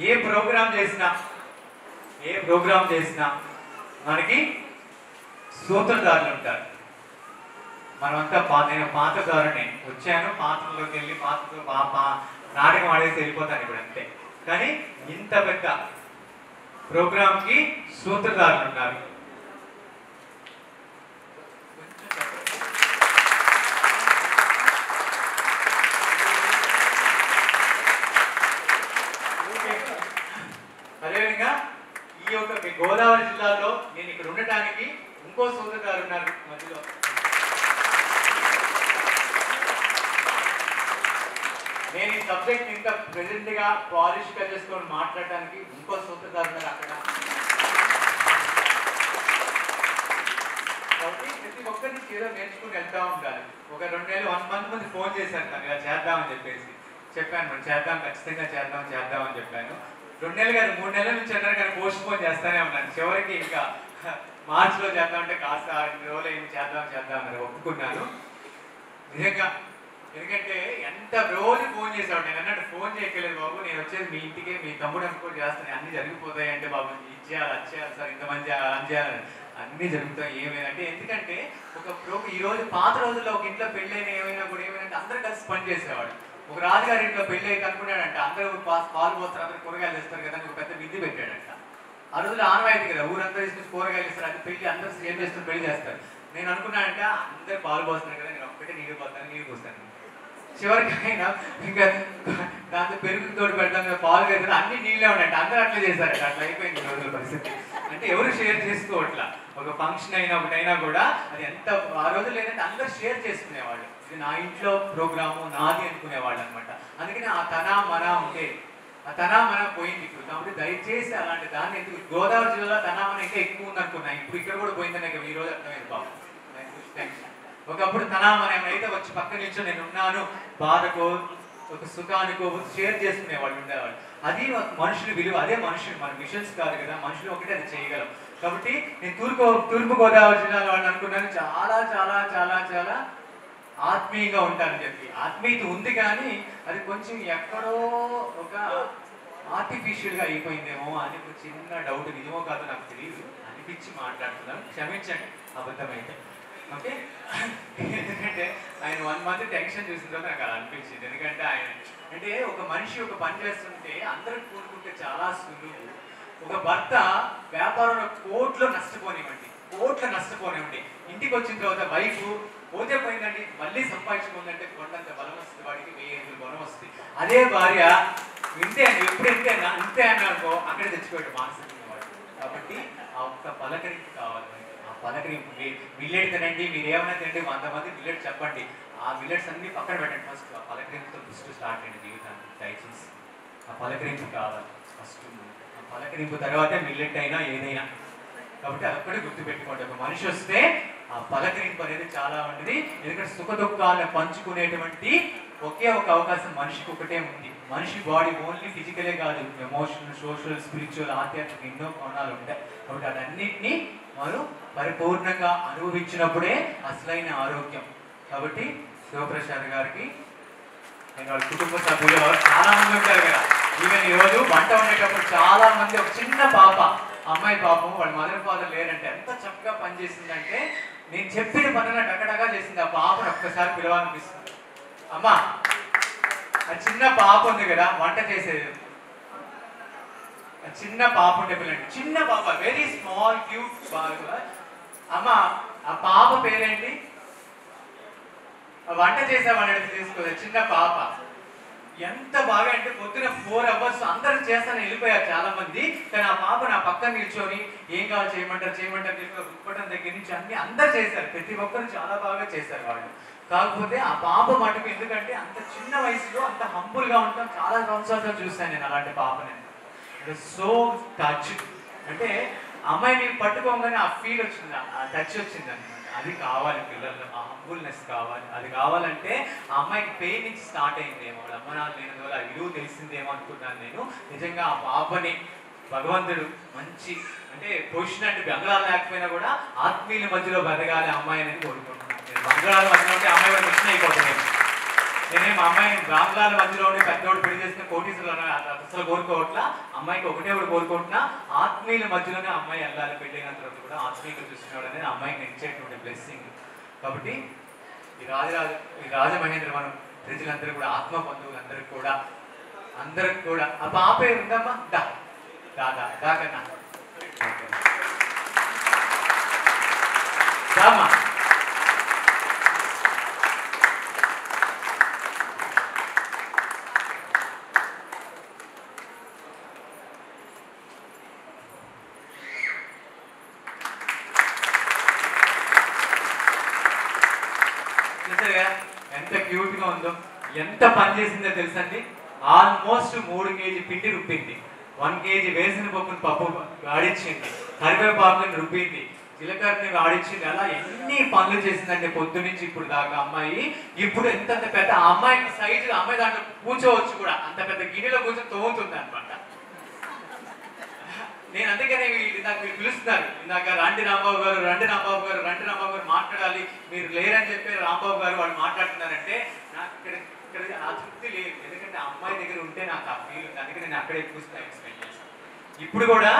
ఏ programme చేసినా ఏ programme చేసినా మనకి సూత్రధారులు ఉంటారు. మనమంతా పా నేను పాతదారుని వచ్చాను పాత్రలోకి వెళ్ళి పాత్రతో పా నాటకం ఆడేసి వెళ్ళిపోతాను ఇప్పుడు అంతే. కానీ ఇంత పెద్ద ప్రోగ్రామ్కి సూత్రధారులు ఉన్నారు కొంచెం చెప్పండి. అదేవిధంగా ఈ యొక్క మీ గోదావరి జిల్లాలో నేను ఇక్కడ ఉండటానికి ఇంకో సూత్రధారు ఉన్నారు మధ్యలో. నేను ఈ సబ్జెక్ట్ ఇంత ప్రెజెంట్గా పాలిష్గా చేసుకొని మాట్లాడటానికి ఇంకో సూత్రధారు ఉన్నారు అక్కడ. కాబట్టి ప్రతి ఒక్కరిని ఏదో నేర్చుకుని వెళ్తా ఉండాలి. ఒక రెండు నెలలు వన్ మంత్ మంది ఫోన్ చేశాను తను ఇలా చేద్దామని చెప్పేసి. చెప్పాను మనం చేద్దాం ఖచ్చితంగా చేద్దాం చేద్దామని చెప్పాను. రెండు నెలలు కాదు మూడు నెలల నుంచి అన్నారు కానీ పోస్ట్ పోన్ చేస్తానే ఉన్నాను చివరికి ఇంకా మార్చిలో చేద్దామంటే కాస్త ఇన్ని రోజులు ఏమి చేద్దాం చేద్దాం అని ఒప్పుకున్నాను. నిజంగా ఎందుకంటే ఎంత రోజు ఫోన్ చేసావు నేను అన్నట్టు ఫోన్ చేయట్లేదు బాబు. నేను వచ్చేది మీ ఇంటికి మీ తమ్ముడు అనుకోటి చేస్తాను. అన్ని జరిగిపోతాయి అంటే బాబు ఇది చేయాలి అది చేయాలి సార్ ఇంతమంది చేయాలి చేయాలని అన్నీ అన్ని జరుగుతాయి ఏమైందంటే ఎందుకంటే ఒక ప్రో ఈ రోజు పాత రోజుల్లో ఒక ఇంట్లో పెళ్ళైన ఏమైనా కూడా ఏమైనా అందరూ కలిసి పని చేసేవాడు ఒక రాజుగారి ఇంట్లో పెళ్ళి అయితే అనుకున్నాడంట. అందరూ పాలు పోస్తారు అందరూ కూరగాయలు ఇస్తారు కదా అని ఒక పెద్ద విధి పెట్టాడంట. ఆ రోజులు ఆనవాయితీ కదా ఊరంతా తీసుకుని కూరగాయలు ఇస్తారు అది పెళ్ళి అందరూ సేమ్ చేస్తారు పెళ్ళి చేస్తారు. నేను అనుకున్నానంటే అందరూ పాలు పోస్తున్నారు కదా నేను ఒక్కటే నీళ్ళు పోతాను నీళ్ళు పోస్తాను. చివరికి అయినా ఇంకా దాంతో పెరుగు తోడు పెడతాం పాలు పెడతాను అన్ని నీళ్ళే ఉన్నాయంట అందరూ అట్లా చేశారట. అట్లా అయిపోయింది రోజుల పరిస్థితి. అంటే ఎవరు షేర్ చేసుకోవట్లా? ఒక ఫంక్షన్ అయినా ఒకటైనా కూడా అది ఎంత ఆ రోజులు ఏంటంటే అందరూ షేర్ చేసుకునేవాళ్ళు. ఇది నా ఇంట్లో ప్రోగ్రాము నాది అనుకునేవాళ్ళు అనమాట అందుకని ఆ తన మన ఉండే ఆ తనా మన పోయింది ఇప్పుడు. కాబట్టి దయచేసి అలాంటి దాన్ని ఎందుకు? గోదావరి జిల్లాలో తనా మన ఇంకా ఎక్కువ ఉంది ఇప్పుడు ఇక్కడ కూడా పోయిందని ఈ రోజు అర్థమైంది బాబు. ఒకప్పుడు తనా అయితే ఏమైతే వచ్చి పక్క నుంచి నేను ఉన్నాను. బాధకో ఒక సుఖానికో షేర్ చేసుకునే వాళ్ళు ఉండేవాళ్ళు. అది మనుషులు మనుషుల విలువ అదే మనుషులు మన మిషన్స్ కాదు కదా మనుషులు ఒకటే అది చేయగలం. కాబట్టి నేను తూర్పు తూర్పు గోదావరి జిల్లాలో వాళ్ళు అనుకున్నాను చాలా చాలా చాలా చాలా ఆత్మీయంగా ఉంటారని చెప్పి. ఆత్మీయత ఉంది కానీ అది కొంచెం ఎక్కడో ఒక ఆర్టిఫిషియల్గా అయిపోయిందేమో అని ఒక చిన్న డౌట్ నిజమో కాదో నాకు తెలియదు అనిపించి మాట్లాడుతున్నాను. క్షమించండి అబద్ధమైతే. ఓకే? ఎందుకంటే ఆయన వన్ మంత్ టెన్షన్ చూసిన తర్వాత నాకు అలా అనిపించింది. అంటే ఒక మనిషి ఒక పని చేస్తుంటే అందరికి కోరుకుంటే చాలా సులువు. ఒక భర్త వ్యాపారంలో కోట్లు నష్టపోనివ్వండి. కోట్లు నష్టపోనివ్వండి. ఇంటికి వచ్చిన తర్వాత వైఫ్ పోతే పోయిందండి మళ్ళీ సంపాదించుకుందంటే కొండంత బలం వస్తుంది వాడికి వెయ్యి ఐదు బలం వస్తుంది. అదే భార్య ఇంతే అని ఎప్పుడు ఇంతే అంతే అన్నానుకో అక్కడ తెచ్చిపోయాడు మానసిక వాడు కాబట్టి ఆ ఒక్క పలకరింపు కావాలి ఆ పలకరింపు మిల్లెట్ తినండి మీరు ఏమైనా తినండి వంద మంది మిల్లెట్ చెప్పండి. ఆ మిల్లెట్స్ అన్ని పక్కన పెట్టండి. ఫస్ట్ ఆ పలకరింపుతో ఫస్ట్ స్టార్ట్ అయ్యింది జీవితాన్ని దయచేసి ఆ పలకరింపు కావాలి. ఫస్ట్ ఆ పలకరింపు తర్వాతే మిల్లెట్ అయినా ఏదైనా. కాబట్టి అదొక్కటి గుర్తుపెట్టుకోండి. ఒక మనిషి వస్తే ఆ పలకరింపు అనేది చాలా ఉంటుంది ఎందుకంటే సుఖ దుఃఖాలను పంచుకునేటువంటి ఒకే ఒక అవకాశం మనిషికి ఒకటే ఉంది. మనిషి బాడీ ఓన్లీ ఫిజికలే కాదు. ఎమోషనల్ సోషల్ స్పిరిచువల్ ఆధ్యాత్మిక ఎన్నో కోణాలు ఉంటాయి. కాబట్టి అదన్నింటినీ మనం పరిపూర్ణంగా అనుభవించినప్పుడే అసలైన ఆరోగ్యం. కాబట్టి శివప్రసాద్ గారికి నేను వాళ్ళ కుటుంబ సభ్యులు చాలా మంది ఉంటారు కదా. ఈవెన్ ఈరోజు రోజు వంట వండేటప్పుడు చాలా మంది ఒక చిన్న పాప అమ్మాయి పాపం వాళ్ళ మదర్ ఫాదర్ లేరంటే ఎంత చక్కగా పనిచేసిందంటే నేను చెప్పిన పనులను టకటగా చేసింది. ఆ పాపను ఒక్కసారి పిలవాలనిపిస్తుంది. అమ్మా ఆ చిన్న పాప ఉంది కదా వంట చేసేది. చిన్న పాప ఉండే పిల్లండి చిన్న పాప వెరీ స్మాల్ క్యూట్ బాగా. అమ్మ ఆ పాప పేరేంటి? వంట చేసామని తీసుకోలేదు చిన్న పాప. ఎంత బాగా అంటే పొద్దున ఫోర్ అవర్స్ అందరూ చేస్తాను వెళ్ళిపోయారు చాలా మంది కానీ ఆ పాప నా పక్కన నిల్చొని ఏం కావాలి చేయమంటారు చేయమంటారు చెప్పి దగ్గర నుంచి అన్ని అందరు చేశారు. ప్రతి ఒక్కరు చాలా బాగా చేశారు వాళ్ళు. కాకపోతే ఆ పాప మటుకు ఎందుకంటే అంత చిన్న వయసులో అంత హంబుల్గా ఉంటాం చాలా సంవత్సరాలు చూశాను నేను అలాంటి పాపని. సో టచ్ అంటే అమ్మాయిని పట్టుకోగానే ఆ ఫీల్ వచ్చింది ఆ టచ్ వచ్చింది అది కావాలి పిల్లల్లో ఆ హంబుల్నెస్ కావాలి. అది కావాలంటే ఆ అమ్మాయికి పెయిన్ నుంచి స్టార్ట్ అయిందేమో. వాళ్ళ అమ్మ నాన్న లేనందువల్ల వల్ల ఆ విలువ తెలిసిందేమో అనుకున్నాను నేను. నిజంగా ఆ పాపని భగవంతుడు మంచి అంటే పొజిషన్ అంటే బంగాళాలు లేకపోయినా కూడా ఆత్మీయుల మధ్యలో బతకాలి అమ్మాయి అనేది కోరుకుంటున్నాను. బంగళాలు బంగాళాల మధ్యలో అమ్మాయి కూడా మిషన్ అయిపోతున్నాయి నేనే మా అమ్మాయిని గ్రామాల మధ్యలో ఉండి పెద్దోడు పెళ్ళి చేసిన కోటీసులు అసలు కోరుకోవట్లా అమ్మాయికి ఒకటే ఒకటి కోరుకుంటున్నా ఆత్మీయుల మధ్యలోనే అమ్మాయి వెళ్ళాలి పెళ్ళైన తర్వాత కూడా ఆత్మీయులు చూసినాడు అనేది అమ్మాయికి ఇచ్చేటువంటి బ్లెస్సింగ్ కాబట్టి ఈ రాజరాజ ఈ రాజమహేంద్రవరం ప్రజలందరూ కూడా ఆత్మ బంధువులందరికీ కూడా అందరికి కూడా ఆ పాపే ఉందమ్మా దా దా దాకన్నా దామా చూసారుగా ఎంత ప్రభుత్వం ఎంత పని చేసిందో తెలుసండి? ఆల్మోస్ట్ మూడు కేజీ పిండి రుబ్బింది. వన్ కేజీ వేసిన పప్పుని పప్పు ఆడించింది కరివేపాకుని రుబ్బింది. జీలకర్రని ఆడించింది అలా ఎన్ని పనులు చేసిందండి పొద్దు నుంచి ఇప్పుడు దాకా అమ్మాయి. ఇప్పుడు ఎంత పెద్ద అమ్మాయి సైజు అమ్మాయి దాంట్లో కూర్చోవచ్చు కూడా. అంత పెద్ద గిన్నెలో కూర్చొని తోగుతుంది అనమాట నేను అందుకనే నాకు మీరు పిలుస్తున్నారు. ఇందాక రండి రాంబాబు గారు రండి రాంబాబు గారు రండి రాంబాబు గారు మాట్లాడాలి. మీరు లేరని చెప్పి రాంబాబు గారు వాళ్ళు మాట్లాడుతున్నారంటే నాకు ఇక్కడ ఇక్కడ ఆ తృప్తి లేదు. ఎందుకంటే అమ్మాయి దగ్గర ఉంటే నాకు ఆ ఫీల్ ఉంది అందుకే నేను అక్కడే ఎక్కువ ఎక్స్ప్లెయిన్ చేస్తాను. ఇప్పుడు కూడా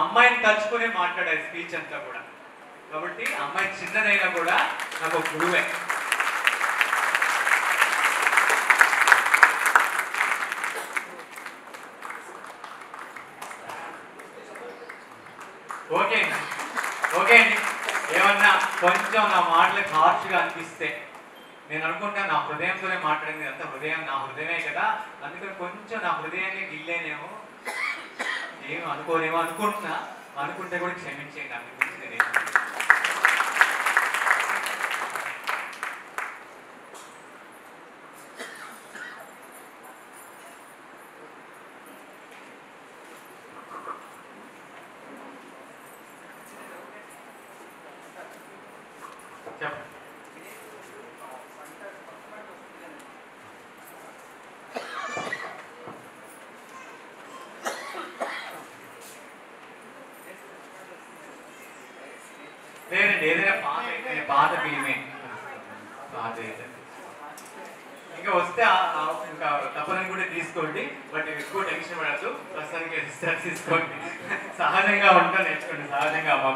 అమ్మాయిని తలుచుకునే మాట్లాడారు స్పీచ్ అంతా కూడా. కాబట్టి ఆ అమ్మాయి చిన్నదైనా కూడా నాకు ఒక గురువే. ఓకే అండి. ఓకే అండి. ఏమన్నా కొంచెం నా మాటలకు హార్ష్గా అనిపిస్తే నేను అనుకుంటాను నా హృదయంతోనే మాట్లాడింది అంత హృదయం నా హృదయమే కదా. అందుకని కొంచెం నా హృదయాన్ని గిల్లేనేమో ఏమో అనుకోనేమో అనుకుంటున్నా. అనుకుంటే కూడా క్షమించేయండి అందు గురించి నేను చేయను. చెప్పు లేదండి ఏదైనా పాత అయితే పాత ఇంకా వస్తే ఇంకా తప్పనని కూడా తీసుకోండి బట్ ఎక్కువ టెన్షన్ పడద్దు. ప్రస్తుతానికి స్ట్రెస్ తీసుకోండి. సహజంగా ఉంటా నేర్చుకోండి సహజంగా ఆ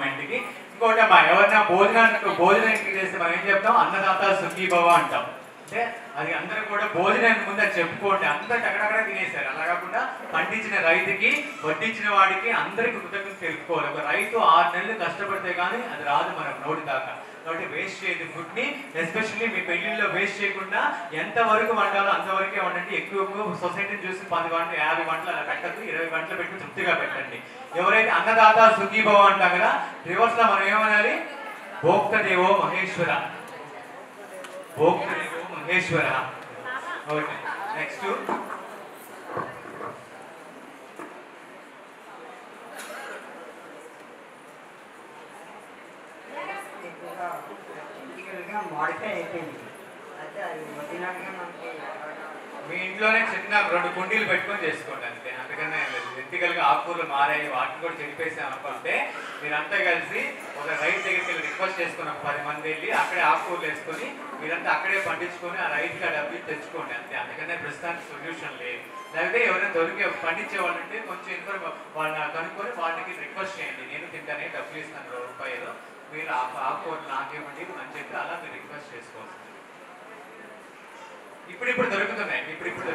ఇంకోటి మా ఎవరైనా భోజనానికి భోజనం ఇంటికి చేస్తే మనం ఏం చెప్తాం? అన్నదాత సుఖీభవ అంటాం. అంటే అది అందరూ కూడా భోజనానికి ముందే చెప్పుకోండి. అందరికి అక్కడక్కడ తినేశారు. అలా కాకుండా పండించిన రైతుకి వడ్డించిన వాడికి అందరికి కృతజ్ఞత తెలుపుకోవాలి. ఒక రైతు ఆరు నెలలు కష్టపడితే కానీ అది రాదు మనం నోటి దాకా. కాబట్టి వేస్ట్ చేయదు. ఫుడ్ని ఎస్పెషల్లీ మీ పెళ్ళిళ్ళలో వేస్ట్ చేయకుండా ఎంత వరకు వండాలో అంతవరకే వండండి. ఎక్కువ ఎక్కువ సొసైటీని చూసి పది గంటలు యాభై గంటలు అలా పెట్టద్దు. ఇరవై గంటలు పెట్టి తృప్తిగా పెట్టండి. ఎవరైతే అన్నదాత సుఖీభవ అంటాం కదా రివర్స్లో మనం ఏమనాలి? భోక్తదేవో మహేశ్వర. భోక్తదేవో మహేశ్వర. ఓకే నెక్స్ట్ మాడిఫై మీ ఇంట్లోనే చిన్న రెండు కుండీలు పెట్టుకొని చేసుకోండి అంతే అంతకన్నా ఏం లేదు. గా ఆకుకూరలు మారాయి వాటిని కూడా చెడిపేసాం అనుకుంటే మీరంతా కలిసి ఒక రైతు దగ్గరికి వెళ్ళి రిక్వెస్ట్ చేసుకుని ఒక పది మంది వెళ్ళి అక్కడే ఆకుకూరలు వేసుకొని మీరంతా అక్కడే పండించుకొని ఆ రైతుకి ఆ డబ్బులు తెచ్చుకోండి అంతే. అందుకనే ప్రస్తుతానికి సొల్యూషన్ లేదు. లేకపోతే ఎవరైనా దొరికే పండించే వాళ్ళంటే కొంచెం ఇన్ఫర్మ్ వాళ్ళని కనుక్కొని వాళ్ళకి రిక్వెస్ట్ చేయండి. నేను తింటానే డబ్బులు ఇస్తాను రూపాయలు. మీరు ఆకుకూరలు నాకేమండి అని చెప్పి అలా మీరు రిక్వెస్ట్ చేసుకోవచ్చు ఇప్పుడు ఇప్పుడు దొరుకుతున్నాయి. ఇప్పుడు ఇప్పుడు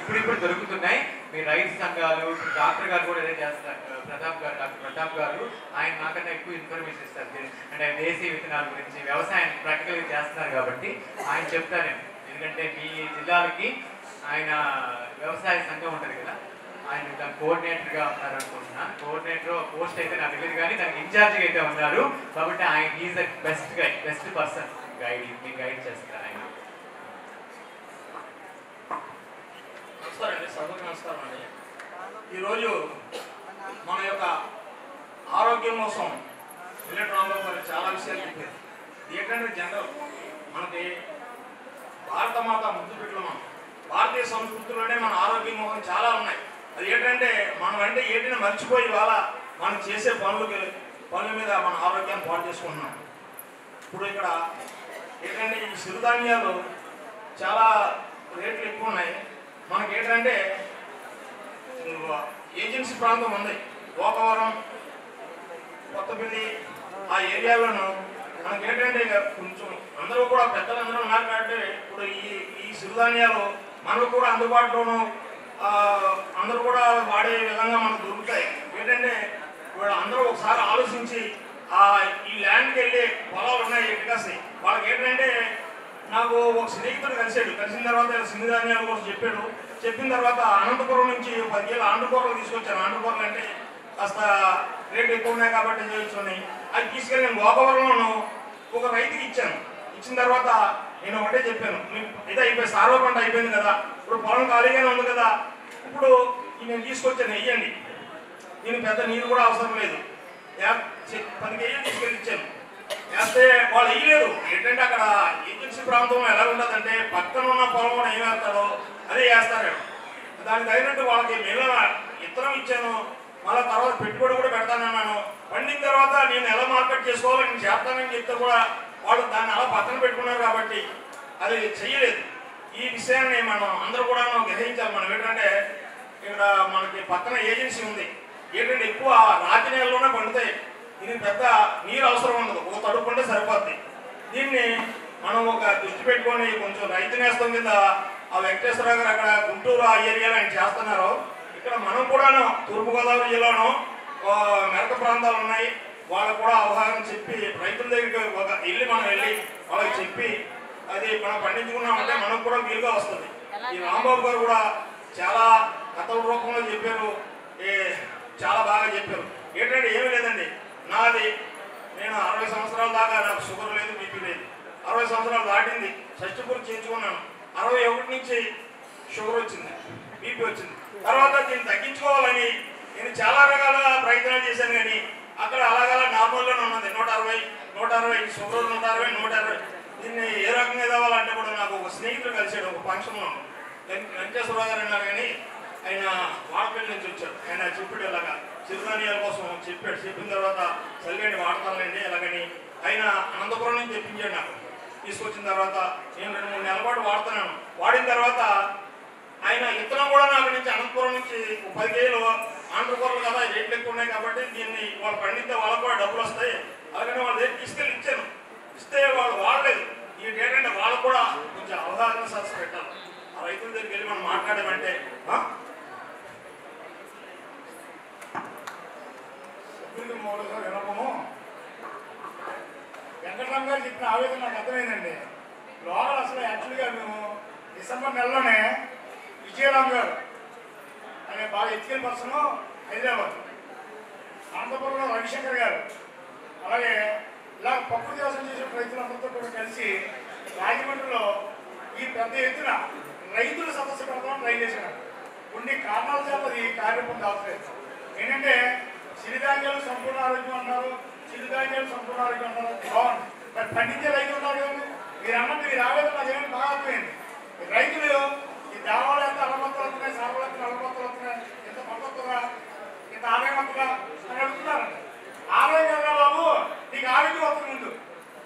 ఇప్పుడు ఇప్పుడు దొరుకుతున్నాయి. మీ రైతు సంఘాలు డాక్టర్ గారు కూడా ఏదైతే చేస్తారు ప్రతాప్ గారు డాక్టర్ ప్రతాప్ గారు ఆయన నాకన్నా ఎక్కువ ఇన్ఫర్మేషన్ ఇస్తారు. అంటే దేశీయ విత్తనాల గురించి వ్యవసాయం ప్రాక్టికల్గా చేస్తున్నారు కాబట్టి ఆయన చెప్తారు ఎందుకంటే మీ జిల్లాలకి ఆయన వ్యవసాయ సంఘం ఉంటుంది కదా ఆయన దాని కోఆర్డినేటర్గా ఉన్నారు అనుకుంటున్నా కోఆర్డినేటర్ పోస్ట్ అయితే నాకు తెలియదు కానీ దానికి ఇన్ఛార్జ్గా అయితే ఉన్నారు. కాబట్టి ఆయన is the best guide best person guide మీకు గైడ్ చేస్తారు ఆయన నమస్కారం అండి సభకు నమస్కారం అండి ఈరోజు మన యొక్క ఆరోగ్యం కోసం మిల్లెట్ రాంబాబు చాలా విషయాలు చెప్పారు. ఇది ఏంటంటే జనరల్ మనకి భారత మాత ముద్దు పెట్టుకున్నాం మనం. భారతీయ సంస్కృతిలోనే మన ఆరోగ్యం కోసం చాలా ఉన్నాయి. అది ఏంటంటే మనం అంటే ఏంటంటే మర్చిపోయి ఇవాళ మనం చేసే పనులకి పనుల మీద మన ఆరోగ్యాన్ని పాటు చేసుకుంటున్నాం. ఇప్పుడు ఇక్కడ ఏంటంటే ఈ సిరుధాన్యాలు చాలా రేట్లు ఎక్కువ ఉన్నాయి. మనకి ఏంటంటే ఏజెన్సీ ప్రాంతం ఉంది. గోకవరం కొత్తపల్లి ఆ ఏరియాలోను మనకి ఏంటంటే ఇక కొంచెం అందరూ కూడా పెద్దలందరూ ఉన్నారు కాబట్టి ఇప్పుడు ఈ ఈ సిరుధాన్యాలు మనకు కూడా అందుబాటులోను అందరూ కూడా వాడే విధంగా మనకు దొరుకుతాయి. ఏంటంటే ఇప్పుడు అందరూ ఒకసారి ఆలోచించి ఆ ఈ ల్యాండ్కి వెళ్ళి పొలాలు ఉన్నాయి ఎటుకాసి వాళ్ళకి ఏంటంటే నాకు ఒక స్నేహితుడు కలిసాడు కలిసిన తర్వాత సిరిధాన్యాల కోసం చెప్పాడు. చెప్పిన తర్వాత అనంతపురం నుంచి పదివేల ఆండుకూరలు తీసుకొచ్చాను. ఆండుకూరలు అంటే కాస్త రేట్లు ఎక్కువ ఉన్నాయి కాబట్టి చేయొచ్చని అది తీసుకెళ్ళి నేను గోకవరంలోను ఒక రైతుకి ఇచ్చాను. ఇచ్చిన తర్వాత నేను ఒకటే చెప్పాను. మీ- అయిపోయి సార్వ పంట అయిపోయింది కదా. ఇప్పుడు పొలం ఖాళీగానే ఉంది కదా. ఇప్పుడు నేను తీసుకొచ్చాను వెయ్యండి నేను పెద్ద నీరు కూడా అవసరం లేదు. పది కేజీలు తీసుకెళ్ళి ఇచ్చాను. వేస్తే వాళ్ళు వేయలేదు ఏంటంటే అక్కడ ఏజెన్సీ ప్రాంతంలో ఎలా ఉండదంటే పక్కన ఉన్న పొలం కూడా ఏం వేస్తాడో అదే వేస్తారు దానికి తగినట్టు వాళ్ళకి మిల్ల ఇత్తనం ఇచ్చాను. మళ్ళీ తర్వాత పెట్టుబడి కూడా పెడతానన్నాను పండిన తర్వాత నేను ఎలా మార్కెట్ చేసుకోవాలో నేను చేస్తానని చెప్తే కూడా వాళ్ళు దాన్ని అలా పక్కన పెట్టుకున్నారు కాబట్టి అది చెయ్యలేదు. ఈ విషయాన్ని మనం అందరూ కూడా గ్రహించాలి. మనం ఏంటంటే ఇక్కడ మనకి పక్కన ఏజెన్సీ ఉంది. ఏంటంటే ఎక్కువ రాతి నేలలోనే పండుతాయి. దీనికి పెద్ద నీరు అవసరం ఉండదు. ఒక తడుపు ఉంటే సరిపోద్ది. దీన్ని మనం ఒక దృష్టి పెట్టుకొని కొంచెం రైతు నేస్తం కింద ఆ వెంకటేశ్వరరావు గారు అక్కడ గుంటూరు ఆ ఏరియాలో ఆయన చేస్తున్నారు. ఇక్కడ మనం కూడాను తూర్పుగోదావరి జిల్లాను మెరక ప్రాంతాలు ఉన్నాయి. వాళ్ళకు కూడా అవగాహన చెప్పి రైతుల దగ్గరికి ఒక వెళ్ళి మనం వెళ్ళి వాళ్ళకి చెప్పి అది మనం పండించుకున్నామంటే మనకు కూడా వీలుగా వస్తుంది. ఈ రాంబాబు గారు కూడా చాలా కథల రూపంలో చెప్పారు. చాలా బాగా చెప్పారు. ఏంటంటే ఏమీ లేదండి. నాది నేను అరవై సంవత్సరాల దాకా నాకు షుగర్ లేదు బీపీ లేదు. అరవై సంవత్సరాలు దాటింది. షష్టిపూర్తి చేయించుకున్నాను. అరవై ఒకటి నుంచి షుగర్ వచ్చింది. బీపీ వచ్చింది. తర్వాత దీన్ని తగ్గించుకోవాలని నేను చాలా రకాల ప్రయత్నాలు చేశాను కానీ అక్కడ అలాగలా నార్మల్లోనే ఉన్నది. నూట అరవై నూట అరవై షుగర్ నూట అరవై నూట అరవై. దీన్ని ఏ రకంగా ఇవ్వాలంటే కూడా నాకు ఒక స్నేహితుడు కలిసాడు ఒక ఫంక్షన్లో వెంకటేశ్వరరావు గారు అన్నారు కానీ ఆయన వాడపల్లి నుంచి వచ్చారు. ఆయన చెప్పాడు ఇలాగా చిరుధాన్యాల కోసం చెప్పాడు. చెప్పిన తర్వాత చల్లండి వాడతానండి ఇలాగని ఆయన అనంతపురం నుంచి తెప్పించాడు నాకు. తీసుకొచ్చిన తర్వాత నేను రెండు మూడు నెలల పాటు వాడుతున్నాను. వాడిన తర్వాత ఆయన ఇత్తనం కూడా నాకు నుంచి అనంతపురం నుంచి పది కేజీలు ఆంధ్రకూరలు కదా రేట్లు ఎక్కువ ఉన్నాయి కాబట్టి దీన్ని వాళ్ళు పండితే వాళ్ళకు కూడా డబ్బులు వస్తాయి. అలాగని వాళ్ళ దగ్గర తీసుకెళ్ళి ఇచ్చాను ఇస్తే వాళ్ళు వాడలేదు. ఈ ఏంటంటే వాళ్ళకు కూడా కొంచెం అవగాహన సదస్సు పెట్టాలి. ఆ రైతుల దగ్గరికి వెళ్ళి మనం మాట్లాడమంటే ఆ? వినపము? వెంకటరామ్ గారు చెప్పిన ఆవేదన నాకు అర్థమైందండి. లోపల అసలు యాక్చువల్గా మేము డిసెంబర్ నెలలోనే విజయరామ్ గారు అనే బాగా ఎత్తికల్ పర్సన్ హైదరాబాద్. అనంతపురంలో రవిశంకర్ గారు. అలాగే ఇలా పప్పు వ్యవసాయం చేసే రైతులందరితో కూడా కలిసి రాజమండ్రిలో ఈ పెద్ద ఎత్తున రైతుల సమస్య పెడతామని ట్రై చేశారు. కొన్ని కారణాల చేత అది కార్యక్రమం దాల్చలేదు ఏంటంటే చిరుధాన్యాలు సంపూర్ణ ఆరోగ్యం అన్నారు చిరుధాన్యాలు సంపూర్ణ ఆరోగ్యం అన్నారు. బాగుంది మరి పండించే రైతులు ఉన్నారు కదండి. మీరు అన్నట్టు మీరు ఆవేదన నాకేమీ బాగా అర్థమైంది రైతులు దేవాలయం ఎంత అలమత్తలు వస్తున్నాయి సాగులు ఎంత అలమత్తలు వస్తున్నాయి ఎంత పంట ఎంత ఇంత ఆదాయం అని అడుగుతున్నారండి ఆదాయం బాబు నీకు ఆరోగ్యం వస్తుంది ముందు.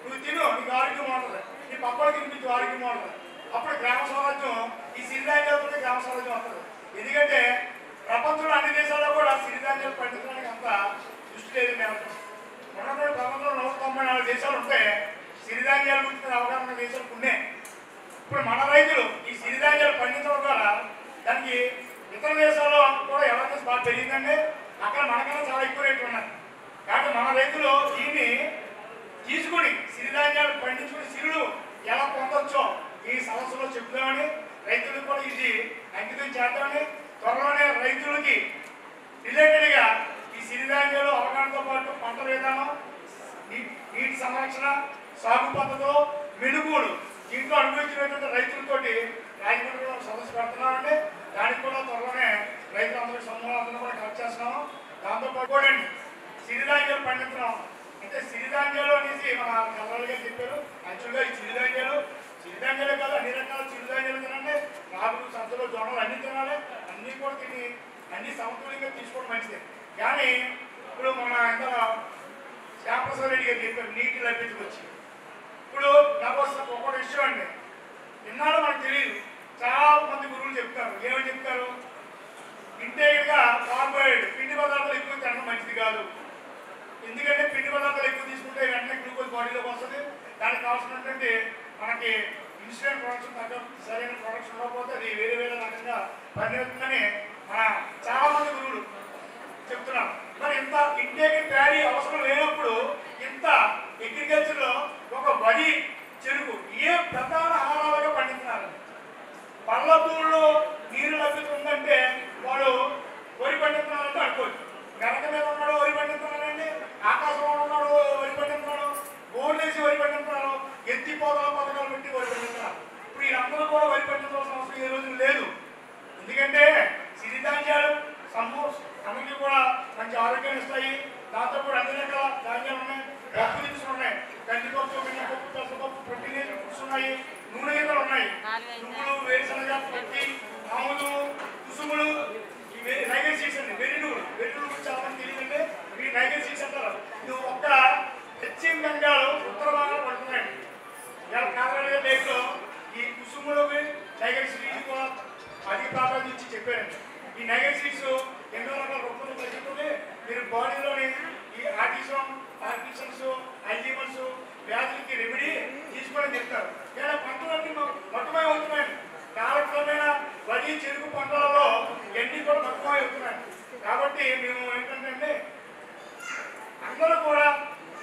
నువ్వు తిను నీకు ఆరోగ్యం ఉంటుంది నీ పక్కడికి తినిపించు ఆరోగ్యం ఉంటుంది అప్పుడు గ్రామ స్వరాజ్యం ఈ సిరిధాన్యాలతో గ్రామ స్వరాజ్యం వస్తుంది. ఎందుకంటే ప్రపంచంలో అన్ని దేశాల్లో కూడా సిరిధాన్యాలు పండించడానికి అంత దృష్టి లేదు మేము ఉన్నటువంటి ప్రపంచంలో నూట తొంభై నాలుగు దేశాలు ఉంటే సిరిధాన్యాల గురించి అవగాహన దేశాలు ఉన్నాయి ఇప్పుడు మన రైతులు సిరిధాన్యాలు పండించడం ద్వారా దానికి ఇతర దేశాల్లో కూడా అవేర్నెస్ బాగా పెరిగిందండి. అక్కడ మనకన్నా చాలా ఎక్కువ రేట్లు ఉన్నాయి. కాబట్టి మన రైతులు దీన్ని తీసుకుని సిరిధాన్యాలు పండించుకుని సిరులు ఎలా పొందొచ్చో ఈ సమస్యలో చెప్తామని రైతులకు కూడా ఇది అంకితం చేద్దామని త్వరలోనే రైతులకి రిలేటెడ్గా ఈ సిరిధాన్యాలు అవగాహనతో పాటు పంట విధానం నీటి సంరక్షణ సాగు పద్ధతులు మెనుగోలు దీంట్లో అనుభవించినటువంటి రైతులతోటి రాజమండ్రిలో కూడా సమస్య పెడుతున్నామండి. దానికి కూడా త్వరలోనే రైతులందరూ సమూహాలందరూ కూడా కలెక్ట్ చేస్తున్నాము. దాంతోపాటు కూడా సిరిధాన్యాలు పండించడం. అంటే సిరిధాన్యాలు అనేసి మన జనరల్ చెప్పారు. యాక్చువల్గా ఈ సిరిధాన్యాలు సిరిధాన్యాలే కాదు అన్ని రకాల చిరుధాన్యాలు తినండి. రాగులు సంతలు జొన్నలు అన్ని తినాలి. అన్ని కూడా తిని అన్ని సమతుల్యంగా తీసుకోవడం మంచిది. కానీ ఇప్పుడు మన ఇంతలో శ్యామప్రసాద్ రెడ్డి గారు చెప్పారు నీటి లభ్యతకు వచ్చి. ఇప్పుడు నాకు వస్తే ఒక విషయం అండి. ఇన్నాళ్ళు మనకు తెలియదు. చాలా మంది గురువులు చెప్తారు. ఏమని చెప్తారు? ఇంటేగా కార్బోహైడ్రేట్. పిండి పదార్థాలు ఎక్కువ తినడం మంచిది కాదు. ఎందుకంటే పిండి పదార్థాలు ఎక్కువ తీసుకుంటే వెంటనే గ్లూకోజ్ బాడీలోకి వస్తుంది. దానికి కావాల్సినటువంటి మనకి ఇన్సులిన్ ప్రొడక్షన్ తగ్గ సరైన ప్రొడక్షన్ ఉండకపోతే అది వేరే వేరే రకంగా పనిచేస్తుందని మన చాలా మంది గురువులు చెప్తున్నారు మరి ఇంత ఇంటేకి ప్యాడీ అవసరం లేనప్పుడు ఇంత అగ్రికల్చర్లో ఒక వరి చెరుకు ఏ ప్రధాన ఆహారాలుగా పండిస్తున్నారు పల్లపూల్లో నీరు లభ్యత ఉందంటే వాడు వరి పండిస్తున్నాడంటే అనుకోవచ్చు గనక మీద ఉన్నాడు వరి పండిస్తున్నాడండి ఆకాశంలో ఉన్నాడు వరి పండిస్తున్నాడు బోర్డు వేసి వరి పండిస్తున్నారు ఎత్తి పోదల పథకాలు పెట్టి వరి పండిస్తున్నారు ఇప్పుడు కూడా వరి అవసరం ఈ రోజు లేదు. ఎందుకంటే సిరిధాన్యాలు సమ్ము అన్నిటి కూడా మంచి ఆరోగ్యాన్ని ఇస్తాయి. తీసుకోవడం చెప్తారు ఇలా పంటలన్నీ మొత్తమే అవుతున్నాయి. కాలక్రమేణా వరి చెరుకు పంటలలో ఎన్ని కూడా తక్కువై అవుతున్నాయి. కాబట్టి మేము ఏంటంటే అందరూ కూడా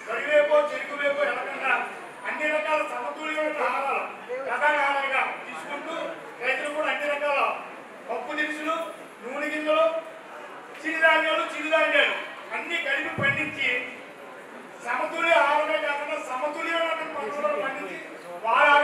వరి వేపో చెరుకు వేపో వెళ్ళకుండా అన్ని రకాల సమతుల్యమైన ఆహారాలు ప్రధాన తీసుకుంటూ రైతులు కూడా అన్ని రకాల పప్పు దినుసులు నూనె గింజలు చిరుధాన్యాలు చిరుధాన్యాలు అన్ని కలిపి పండించి సమతుల్య ఆహారమే కాకుండా సమతుల్యమైన పంటలను పండించి వారు